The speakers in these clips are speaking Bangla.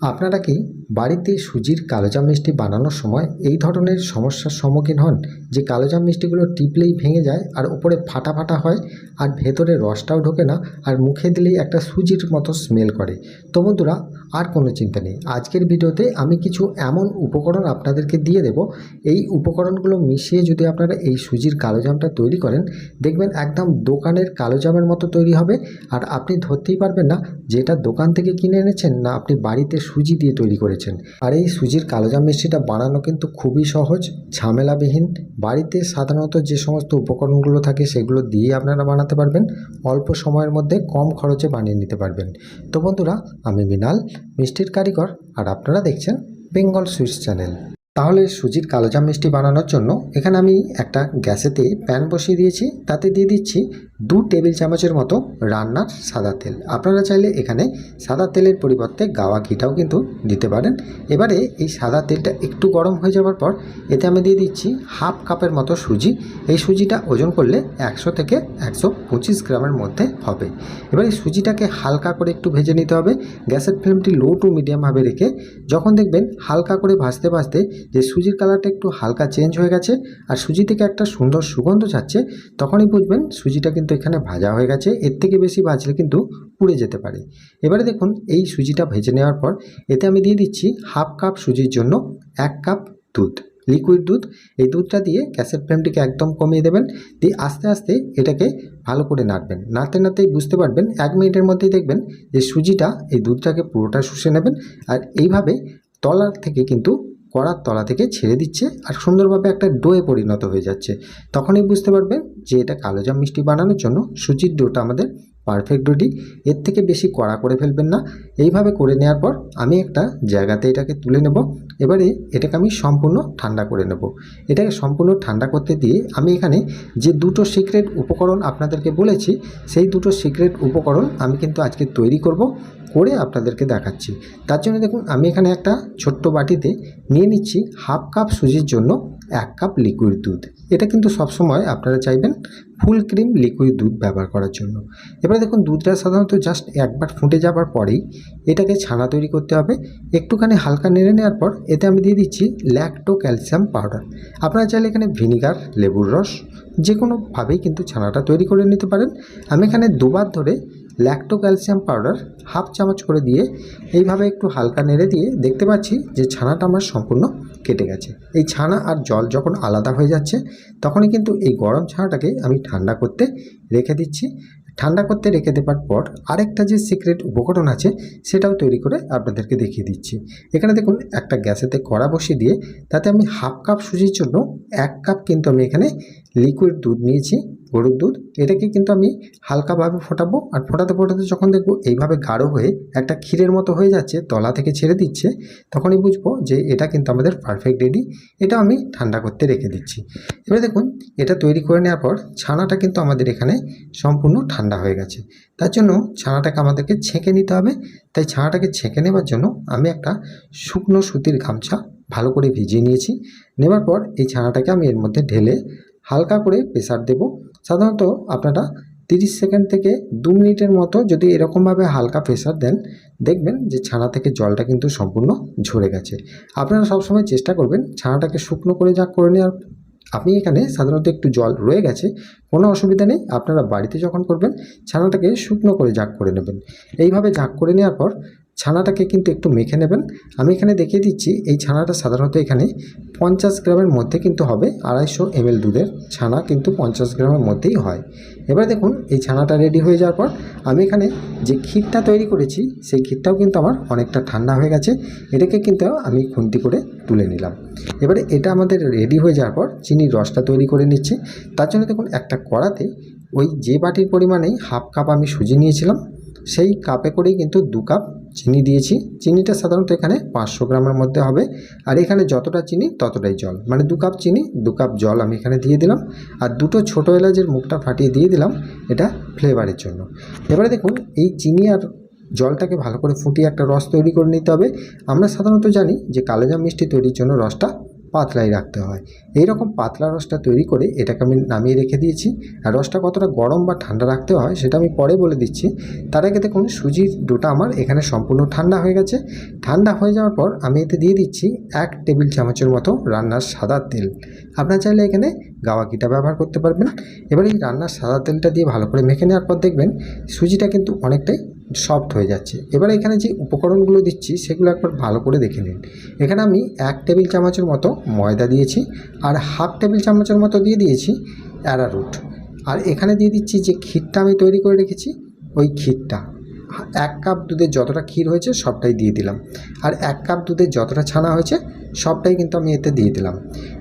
আপনারা কি বাড়িতে সুজির কালোজাম মিষ্টি বানানোর সময় এই ধরনের সমস্যার সম্মুখীন হন, যে কালোজাম মিষ্টিগুলো টিপলেই ভেঙে যায় আর উপরে ফাটা ফাটা হয় আর ভেতরে রসটাও ঢোকে না আর মুখে দিলেই একটা সুজির মতো স্মেল করে। তো বন্ধুরা, আর কোনো চিন্তা নেই। আজকের ভিডিওতে আমি কিছু এমন উপকরণ আপনাদেরকে দিয়ে দেব। এই উপকরণগুলো মিশিয়ে যদি আপনারা এই সুজির কালোজামটা তৈরি করেন, দেখবেন একদম দোকানের কালোজামের মতো তৈরি হবে আর আপনি ধরতেই পারবেন না যে এটা দোকান থেকে কিনে এনেছেন না আপনি বাড়িতে সুজি দিয়ে তৈরি করেছেন। আর এই সুজির কালোজাম মিষ্টিটা বানানো কিন্তু খুবই সহজ, ঝামেলাবিহীন। বাড়িতে সাধারণত যে সমস্ত উপকরণগুলো থাকে সেগুলো দিয়ে আপনারা বানাতে পারবেন। অল্প সময়ের মধ্যে কম খরচে বানিয়ে নিতে পারবেন। তো বন্ধুরা, আমি মিনাল, মিষ্টির কারিগর, আর আপনারা দেখছেন বেঙ্গল সুইটস চ্যানেল। তাহলে সুজির কালোজাম মিষ্টি বানানোর জন্য এখানে আমি একটা গ্যাসেতে প্যান বসিয়ে দিয়েছি, তাতে দিয়ে দিচ্ছি দু টেবিল চামচের মতো রান্নার সাদা তেল। আপনারা চাইলে এখানে সাদা তেলের পরিবর্তে গাওয়া ঘিটাও কিন্তু দিতে পারেন। এবারে এই সাদা তেলটা একটু গরম হয়ে যাওয়ার পর এতে আমি দিয়ে দিচ্ছি হাফ কাপের মতো সুজি। এই সুজিটা ওজন করলে একশো থেকে একশো পঁচিশ গ্রামের মধ্যে হবে। এবার এই সুজিটাকে হালকা করে একটু ভেজে নিতে হবে। গ্যাসের ফ্লেমটি লো টু মিডিয়ামভাবে রেখে যখন দেখবেন হালকা করে ভাজতে ভাজতে যে সুজির কালারটা একটু হালকা চেঞ্জ হয়ে গেছে আর সুজি থেকে একটা সুন্দর সুগন্ধ যাচ্ছে, তখনই বুঝবেন সুজিটা কিন্তু এখানে ভাজা হয়ে গেছে, এর থেকে বেশি ভাজলে কিন্তু পুড়ে যেতে পারে। এবারে দেখুন, এই সুজিটা ভেজে নেওয়ার পর এতে আমি দিয়ে দিচ্ছি হাফ কাপ সুজির জন্য এক কাপ দুধ লিকুইড দুধ। এই দুধটা দিয়ে গ্যাসের ফ্লেমটিকে একদম কমিয়ে দেবেন, দিয়ে আস্তে আস্তে এটাকে ভালো করে নাড়বেন। নাড়তে নাড়তেই বুঝতে পারবেন, এক মিনিটের মধ্যেই দেখবেন যে সুজিটা, এই দুধটাকে পুরোটা শুষে নেবেন। আর এইভাবে তলার থেকে কিন্তু কড়ার তলা থেকে ছেড়ে দিচ্ছে আর সুন্দরভাবে একটা ডোয়ে পরিণত হয়ে যাচ্ছে। তখনই বুঝতে পারবেন যে এটা কালোজাম মিষ্টি বানানোর জন্য সুজির ডোটা আমাদের পারফেক্ট রেডি এর থেকে বেশি কড়া করে ফেলবেন না। এইভাবে করে নেওয়ার পর আমি একটা জায়গাতে এটাকে তুলে নেব। এবারে এটাকে আমি সম্পূর্ণ ঠান্ডা করে নেব। এটাকে সম্পূর্ণ ঠান্ডা করতে দিয়ে আমি এখানে যে দুটো সিক্রেট উপকরণ আপনাদেরকে বলেছি, সেই দুটো সিক্রেট উপকরণ আমি কিন্তু আজকে তৈরি করব। করে আপনাদেরকে দেখাচ্ছি। তার জন্য দেখুন, আমি এখানে একটা ছোট্ট বাটিতে নিয়ে নিচ্ছি হাফ কাপ সুজির জন্য এক কাপ লিকুইড দুধ। এটা কিন্তু সবসময় আপনারা চাইবেন ফুল ক্রিম লিকুইড দুধ ব্যবহার করার জন্য। এবারে দেখুন, দুধটা সাধারণত জাস্ট একবার ফুটে যাবার পরেই এটাকে ছানা তৈরি করতে হবে। একটুখানি হালকা নেড়ে নেওয়ার পর এতে আমি দিয়ে দিচ্ছি ল্যাকটো ক্যালসিয়াম পাউডার আপনারা চাইলে এখানে ভিনিগার লেবুর রস যে কোনোভাবেই কিন্তু ছানাটা তৈরি করে নিতে পারেন। আমি এখানে দুবার ধরে ল্যাকটো ক্যালসিয়াম পাউডার হাফ চামচ করে দিয়ে এইভাবে একটু হালকা নেড়ে দিয়ে দেখতে পাচ্ছি যে ছানাটা আমার সম্পূর্ণ কেটে গেছে। এই ছানা আর জল যখন আলাদা হয়ে যাচ্ছে, তখনই কিন্তু এই গরম ছানাটাকে আমি ঠান্ডা করতে রেখে দিচ্ছি। ঠান্ডা করতে রেখে দেওয়ার পর আরেকটা যে সিক্রেট উপকরণ আছে, সেটাও তৈরি করে আপনাদেরকে দেখিয়ে দিচ্ছি। এখানে দেখুন, একটা গ্যাসেতে কড়া বসিয়ে দিয়ে তাতে আমি হাফ কাপ সুজির জন্য এক কাপ কিন্তু আমি এখানে লিকুইড দুধ নিয়েছি। গরুর দুধ, এটাকে কিন্তু আমি হালকাভাবে ফোটাবো। আর ফোটাতে ফোটাতে যখন দেখব এইভাবে গাঢ় হয়ে একটা ক্ষীরের মতো হয়ে যাচ্ছে, তলা থেকে ছেড়ে দিচ্ছে, তখনই বুঝব যে এটা কিন্তু আমাদের পারফেক্ট রেডি এটা আমি ঠান্ডা করতে রেখে দিচ্ছি। এবার দেখুন, এটা তৈরি করে নেওয়ার পর ছানাটা কিন্তু আমাদের এখানে সম্পূর্ণ ঠান্ডা হয়ে গেছে। তার জন্য ছানাটাকে আমাদেরকে ছেঁকে নিতে হবে। তাই ছানাটাকে ছেঁকে নেবার জন্য আমি একটা শুকনো সুতির গামছা ভালো করে ভিজিয়ে নিয়েছি। নেবার পর এই ছানাটাকে আমি এর মধ্যে ঢেলে হালকা করে প্রেসার দেব। সাধারণত আপনারা তিরিশ সেকেন্ড থেকে দু মিনিটের মতো যদি এরকমভাবে হালকা প্রেসার দেন, দেখবেন যে ছানা থেকে জলটা কিন্তু সম্পূর্ণ ঝরে গেছে। আপনারা সবসময় চেষ্টা করবেন ছানাটাকে শুকনো করে যা করে নেওয়ার। আপনি এখানে সাধারণত একটু জল রয়ে গেছে, কোনো অসুবিধা নেই। আপনারা বাড়িতে যখন করবেন, ছানাটাকে শুকনো করে জাগ করে নেবেন। এইভাবে জাগ করে নেওয়ার পর ছানাটাকে কিন্তু একটু মেখে নেবেন। আমি এখানে দেখিয়ে দিচ্ছি, এই ছানাটা সাধারণত এখানে পঞ্চাশ গ্রামের মধ্যে কিন্তু হবে, আড়াইশো এমএল দুধের ছানা কিন্তু পঞ্চাশ গ্রামের মধ্যেই হয়। এবার দেখুন, এই ছানাটা রেডি হয়ে যাওয়ার পর আমি এখানে যে ক্ষীরটা তৈরি করেছি, সেই ক্ষীরটাও কিন্তু আমার অনেকটা ঠান্ডা হয়ে গেছে। এটাকে কিন্তু আমি খুন্তি করে তুলে নিলাম। এবারে এটা আমাদের রেডি হয়ে যাওয়ার পর চিনির রসটা তৈরি করে নিচ্ছি। তার জন্য দেখুন, একটা কড়াতে ওই যে বাটির পরিমাণেই হাফ কাপ আমি সুজি নিয়েছিলাম, সেই কাপে করেই কিন্তু দু কাপ চিনি দিয়েছি। চিনিটা সাধারণত এখানে পাঁচশো গ্রামের মধ্যে হবে। আর এখানে যতটা চিনি, ততটাই জল। মানে দু কাপ চিনি, দু কাপ জল আমি এখানে দিয়ে দিলাম। আর দুটো ছোটো এলাচের মুখটা ফাটিয়ে দিয়ে দিলাম এটা ফ্লেভারের জন্য। এবারে দেখুন, এই চিনি আর জলটাকে ভালো করে ফুটিয়ে একটা রস তৈরি করে নিতে হবে। আমরা সাধারণত জানি যে কালোজাম মিষ্টি তৈরির জন্য রসটা পাতলাই রাখতে হয়। এই রকম পাতলা রসটা তৈরি করে এটাকে আমি নামিয়ে রেখে দিয়েছি। আর রসটা কতটা গরম বা ঠান্ডা রাখতে হয় সেটা আমি পরে বলে দিচ্ছি। তার আগে দেখুন, সুজির ডোটা আমার এখানে সম্পূর্ণ ঠান্ডা হয়ে গেছে। ঠান্ডা হয়ে যাওয়ার পর আমি এতে দিয়ে দিচ্ছি এক টেবিল চামচের মতো রান্নার সাদা তেল। আপনারা চাইলে এখানে গাওয়াকিটা ব্যবহার করতে পারবেন। এবার এই রান্নার সাদা তেলটা দিয়ে ভালো করে মেখে নেওয়ার পর দেখবেন, সুজিটা কিন্তু অনেকটাই সফট হয়ে যাচ্ছে। এবার এখানে যে উপকরণগুলো দিচ্ছি, সেগুলো একবার ভালো করে দেখে নিন। এখানে আমি এক টেবিল চামচের মতো ময়দা দিয়েছি আর হাফ টেবিল চামচের মতো দিয়ে দিয়েছি অ্যারারুট আর এখানে দিয়ে দিচ্ছি যে ক্ষীরটা আমি তৈরি করে রেখেছি, ওই ক্ষীরটা। এক কাপ দুধের যতটা ক্ষীর হয়েছে সবটাই দিয়ে দিলাম। আর এক কাপ দুধের যতটা ছানা হয়েছে সবটাই কিন্তু আমি এতে দিয়ে দিলাম।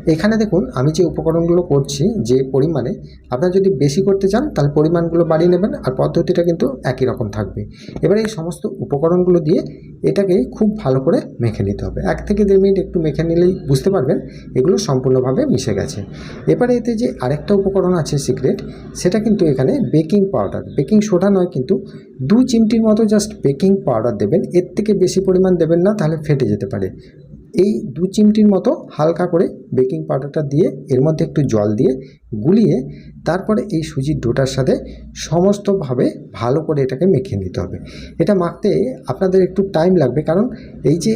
এখানে দেখুন, আমি যে উপকরণগুলো করছি, যে পরিমাণে, আপনারা যদি বেশি করতে চান, তাহলে পরিমাণগুলো বাড়িয়ে নেবেন আর পদ্ধতিটা কিন্তু একই রকম থাকবে। এবার এই সমস্ত উপকরণগুলো দিয়ে এটাকে খুব ভালো করে মেখে নিতে হবে। এক থেকে দেড় মিনিট একটু মেখে নিলেই বুঝতে পারবেন, এগুলো সম্পূর্ণভাবে মিশে গেছে। এবারে এতে যে আরেকটা উপকরণ আছে সিক্রেট, সেটা কিন্তু এখানে বেকিং পাউডার। বেকিং সোডা নয়, কিন্তু দু চিমটির মতো জাস্ট বেকিং পাউডার দেবেন। এর থেকে বেশি পরিমাণ দেবেন না, তাহলে ফেটে যেতে পারে। এই দু চিমটির মতো হালকা করে বেকিং পাউডারটা দিয়ে, এর মধ্যে একটু জল দিয়ে গুলিয়ে তারপরে এই সুজির ডোটার সাথে সমস্তভাবে ভালো করে এটাকে মেখে নিতে হবে। এটা মাখতে আপনাদের একটু টাইম লাগবে কারণ এই যে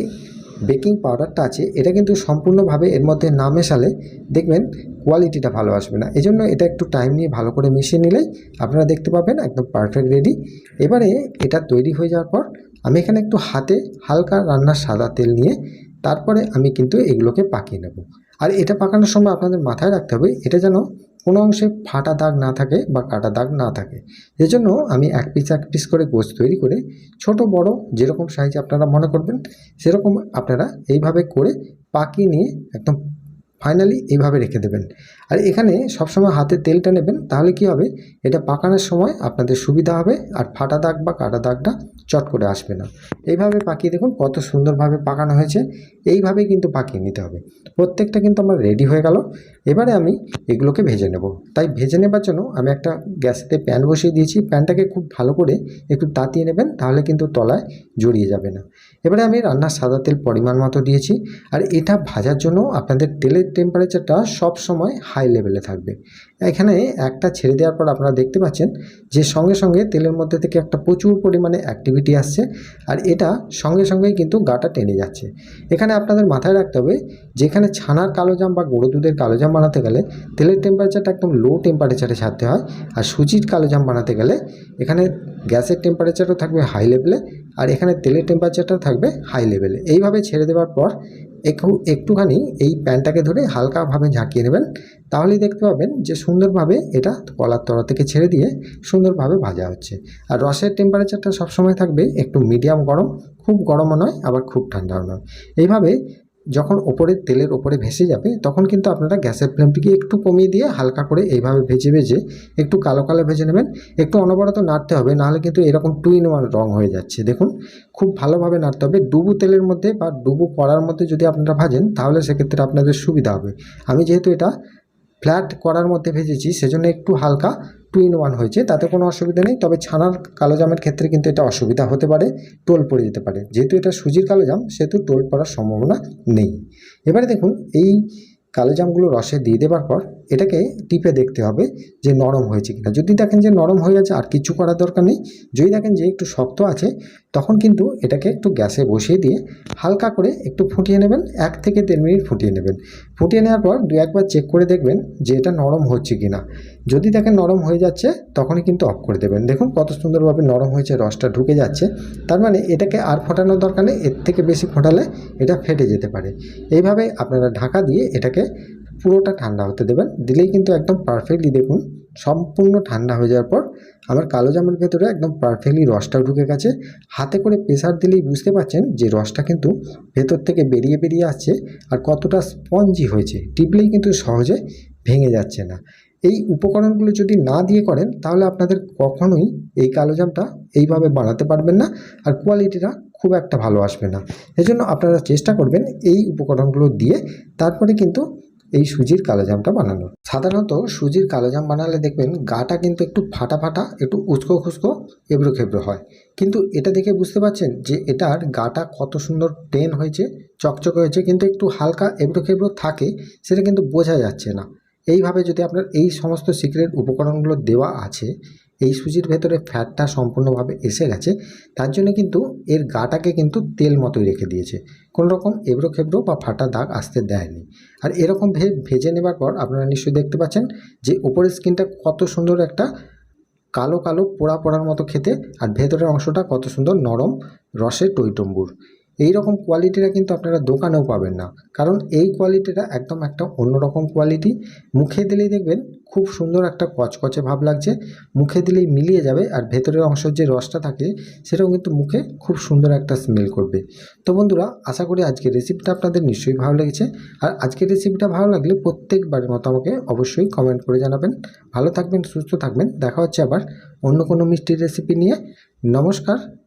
বেকিং পাউডারটা আছে, এটা কিন্তু সম্পূর্ণভাবে এর মধ্যে না মেশালে দেখবেন কোয়ালিটিটা ভালো আসবে না। এই জন্য এটা একটু টাইম নিয়ে ভালো করে মিশিয়ে নিলেই আপনারা দেখতে পাবেন একদম পারফেক্ট রেডি এবারে এটা তৈরি হয়ে যাওয়ার পর আমি এখানে একটু হাতে হালকা রান্নার সাদা তেল নিয়ে তারপরে আমি কিন্তু এগুলোকে পাকিয়ে নেব। আর এটা পাকানোর সময় আপনাদের মাথায় রাখতে হবে, এটা যেন কোনো অংশে ফাটা দাগ না থাকে বা কাটা দাগ না থাকে। এজন্য আমি এক পিস এক পিস করে গোছ তৈরি করে ছোট বড় যেরকম সাইজ আপনারা মনে করবেন, সেরকম আপনারা এইভাবে করে পাকিয়ে নিয়ে একদম ফাইনালি এইভাবে রেখে দেবেন। আর এখানে সবসময় হাতে তেলটা নেবেন, তাহলে কি হবে? এটা পাকানোর সময় আপনাদের সুবিধা হবে, আর ফাটা দাগ বা কাটা দাগটা চট করে আসবে না। এইভাবে পাকিয়ে দেখুন কত সুন্দরভাবে পাকানো হয়েছে। এইভাবেই কিন্তু পাকিয়ে নিতে হবে। প্রত্যেকটা কিন্তু আমার রেডি হয়ে গেল। এবারে আমি এগুলোকে ভেজে নেব। তাই ভেজে নেবার জন্য আমি একটা গ্যাসেতে প্যান বসিয়ে দিয়েছি। প্যানটাকে খুব ভালো করে একটু তাতিয়ে নেবেন, তাহলে কিন্তু তলায় জড়িয়ে যাবে না। এবারে আমি রান্নার সাদা তেল পরিমাণ মতো দিয়েছি। আর এটা ভাজার জন্য আপনাদের তেলের টেম্পারেচারটা সব সময় হাই লেভেলে থাকবে। এখানে একটা ছেড়ে দেওয়ার পর আপনারা দেখতে পাচ্ছেন যে সঙ্গে সঙ্গে তেলের মধ্যে থেকে একটা প্রচুর পরিমাণে অ্যাক্টিভিটি আসছে আর এটা সঙ্গে সঙ্গেই কিন্তু গাটা টেনে যাচ্ছে। এখানে আপনাদের মাথায় রাখতে হবে, যেখানে ছানার কালো জাম বা গুঁড়ো দুধের কালো জাম বানাতে গেলে তেলের টেম্পারেচারটা একদম লো টেম্পারেচারে ছাড়তে হয় আর সুজির কালোজাম বানাতে গেলে এখানে গ্যাসের টেম্পারেচারও থাকবে হাই লেভেলে আর এখানে তেলের টেম্পারেচারটাও থাকবে হাই লেভেলে এইভাবে ছেড়ে দেওয়ার পর একটু, একটুখানি এই প্যানটাকে ধরে হালকাভাবে ঝাঁকিয়ে নেবেন। তাহলেই দেখতে পাবেন যে সুন্দরভাবে এটা কলার তলা থেকে ছেড়ে দিয়ে সুন্দরভাবে ভাজা হচ্ছে। আর রসের টেম্পারেচারটা সবসময় থাকবে একটু মিডিয়াম গরম, খুব গরমও নয়, আবার খুব ঠান্ডাও নয়। এইভাবে যখন ওপরে তেলের ওপরে ভেসে যাবে, তখন কিন্তু আপনারা গ্যাসের ফ্লেমটিকে একটু কমিয়ে দিয়ে হালকা করে এইভাবে ভেজে ভেজে একটু কালো কালো ভেজে নেবেন। একটু অনবরত নাড়তে হবে, নাহলে কিন্তু এরকম টু ইন ওয়ান রং হয়ে যাচ্ছে। দেখুন, খুব ভালোভাবে নাড়তে হবে। ডুবু তেলের মধ্যে বা ডুবু কড়ার মধ্যে যদি আপনারা ভাজেন, তাহলে সেক্ষেত্রে আপনাদের সুবিধা হবে। আমি যেহেতু এটা ফ্ল্যাট করার মধ্যে ভেজেছি, সেজন্য একটু হালকা টু ইন ওয়ান হয়েছে, তাতে কোনো অসুবিধা নেই। তবে ছানার কালো জামের ক্ষেত্রে কিন্তু এটা অসুবিধা হতে পারে, টোল পড়ে যেতে পারে। যেহেতু এটা সুজির কালো জাম, সেহেতু টোল পড়ার সম্ভাবনা নেই। এবারে দেখুন, এই কালোজামগুলো রসে দিয়ে দেওয়ার পর এটাকে টিপে দেখতে হবে যে নরম হয়েছে কিনা। যদি দেখেন যে নরম হয়ে গেছে আর কিছু করার দরকার নেই। যদি দেখেন যে একটু শক্ত আছে, তখন কিন্তু এটাকে একটু গ্যাসে বসিয়ে দিয়ে হালকা করে একটু ফুটিয়ে নেবেন, এক থেকে দেড় মিনিট ফুটিয়ে নেবেন। ফুটিয়ে নেওয়ার পর দু একবার চেক করে দেখবেন যে এটা নরম হচ্ছে কি না যদি দেখেন নরম হয়ে যাচ্ছে, তখনই কিন্তু অফ করে দেবেন। দেখুন কত সুন্দরভাবে নরম হয়েছে, রসটা ঢুকে যাচ্ছে। তার মানে এটাকে আর ফোটানোর দরকার নেই, এর থেকে বেশি ফোটালে এটা ফেটে যেতে পারে। এইভাবে আপনারা ঢাকা দিয়ে এটাকে পুরোটা ঠান্ডা হতে দেবেন। দিলেই কিন্তু একদম পারফেক্টলি দেখুন, সম্পূর্ণ ঠান্ডা হয়ে যাওয়ার পর আমার কালো জামের ভেতরে একদম পারফেক্টলি রসটাও ঢুকে গেছে। হাতে করে প্রেসার দিলেই বুঝতে পারছেন যে রসটা কিন্তু ভেতর থেকে বেরিয়ে বেরিয়ে আসছে আর কতটা স্পঞ্জি হয়েছে। টিপলেই কিন্তু সহজে ভেঙে যাচ্ছে না। এই উপকরণগুলো যদি না দিয়ে করেন, তাহলে আপনাদের কখনোই এই কালোজামটা এইভাবে বানাতে পারবেন না আর কোয়ালিটিটা খুব একটা ভালো আসবে না। এজন্য আপনারা চেষ্টা করবেন এই উপকরণগুলো দিয়ে তারপরে কিন্তু এই সুজির কালোজামটা বানানো সাধারণত সুজির কালোজাম বানালে দেখবেন গাটা কিন্তু একটু ফাটা ফাটা, একটু উচকো খুচকো, এবড়ো খেবড়ো হয়। কিন্তু এটা দেখে বুঝতে পারছেন যে এটার গাটা কত সুন্দর প্লেন হয়েছে, চকচকে হয়েছে, কিন্তু একটু হালকা এবড়ো খেবড়ো থাকে, সেটা কিন্তু বোঝা যাচ্ছে না। এইভাবে যদি আপনার এই সমস্ত সিক্রেট উপকরণগুলো দেওয়া আছে, এই সুজির ভেতরে ফ্যাটটা সম্পূর্ণভাবে এসে গেছে, তার জন্য কিন্তু এর গাটাকে কিন্তু তেল মতোই রেখে দিয়েছে। কোনো রকম এবড়ো খেবড়ো বা ফাটা দাগ আসতে দেয়নি। আর এরকম ভে, ভেজে নেবার পর আপনারা নিশ্চয়ই দেখতে পাচ্ছেন যে ওপরের স্কিনটা কত সুন্দর একটা কালো কালো পোড়া পোড়ার মতো খেতে, আর ভেতরের অংশটা কত সুন্দর নরম রসে টইটম্বুর। এই রকম কোয়ালিটিটা কিন্তু আপনারা দোকানেও পাবেন না। কারণ এই কোয়ালিটিটা একদম একটা অন্যরকম কোয়ালিটি মুখে দিলেই দেখবেন খুব সুন্দর একটা কচকচে ভাব লাগছে। মুখে দিলেই মিলিয়ে যাবে আর ভেতরের অংশের যে রসটা থাকে, সেটাও কিন্তু মুখে খুব সুন্দর একটা স্মেল করবে। তো বন্ধুরা, আশা করি আজকের রেসিপিটা আপনাদের নিশ্চয়ই ভালো লেগেছে। আর আজকের রেসিপিটা ভালো লাগলে প্রত্যেকবারের মতো আমাকে অবশ্যই কমেন্ট করে জানাবেন। ভালো থাকবেন, সুস্থ থাকবেন। দেখা হচ্ছে আবার অন্য কোনো মিষ্টির রেসিপি নিয়ে। নমস্কার।